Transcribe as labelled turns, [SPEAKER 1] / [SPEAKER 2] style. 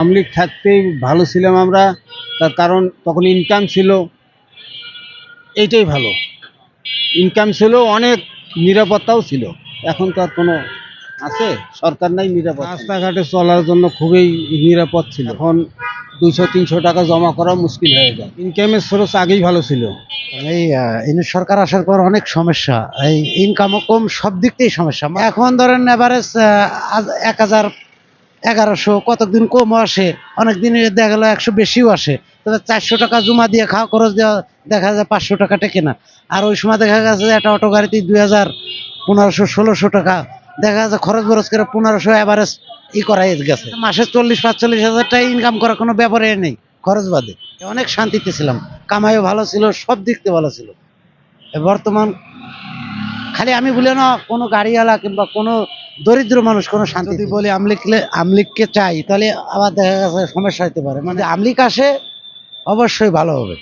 [SPEAKER 1] আমলিগ থাকতেই ভালো ছিলাম আমরা। তার কারণ তখন ইনকাম ছিল। এইটাই ভালো। ইনকাম ছিল অনেক নিরাপত্তাও ছিল। এখন তো আর কোনো আছে? সরকার নাই নিরাপদ রাস্তাঘাটে চলার জন্য খুবই নিরাপদ ছিল। এখন দুইশো তিনশো টাকা জমা করা মুশকিল হয়ে যায়। ইনকামের সোর্স আগেই ভালো ছিল।
[SPEAKER 2] এই ইনি সরকার আসার পর অনেক সমস্যা। এই ইনকামও কম সব দিক থেকেই সমস্যা। এখন ধরেন এভারেজ এক হাজার এগারোশো, কতদিন কমও আসে, অনেক দিন দেখা গেলো একশো বেশিও আসে। তবে চারশো টাকা জমা দিয়ে খাওয়া খরচ দেওয়া দেখা যায় পাঁচশো টাকা টেকে না। আর ওই সময় দেখা গেছে যে একটা অটো গাড়িতে দুই হাজার পনেরোশো, ষোলোশো টাকা, দেখা যাচ্ছে খরচ বরচ করে পনেরোশো এভারেজ ই করাই গেছে। মাসে চল্লিশ, পাঁচচল্লিশ হাজার টাকা ইনকাম করার কোনো ব্যাপারে নেই, খরচ বাদে। অনেক শান্তিতে ছিলাম, কামাইও ভালো ছিল, সব দিক থেকে ভালো ছিল। বর্তমান খালি আমি বলি না কোনো গাড়িওয়ালা কিংবা কোনো দরিদ্র মানুষ কোনো শান্তি যদি বলি আমলিকলে আমলিককে চাই তাহলে আবার দেখা গেছে সমস্যা হতে পারে। মানে আমলিক আসে অবশ্যই ভালো হবে।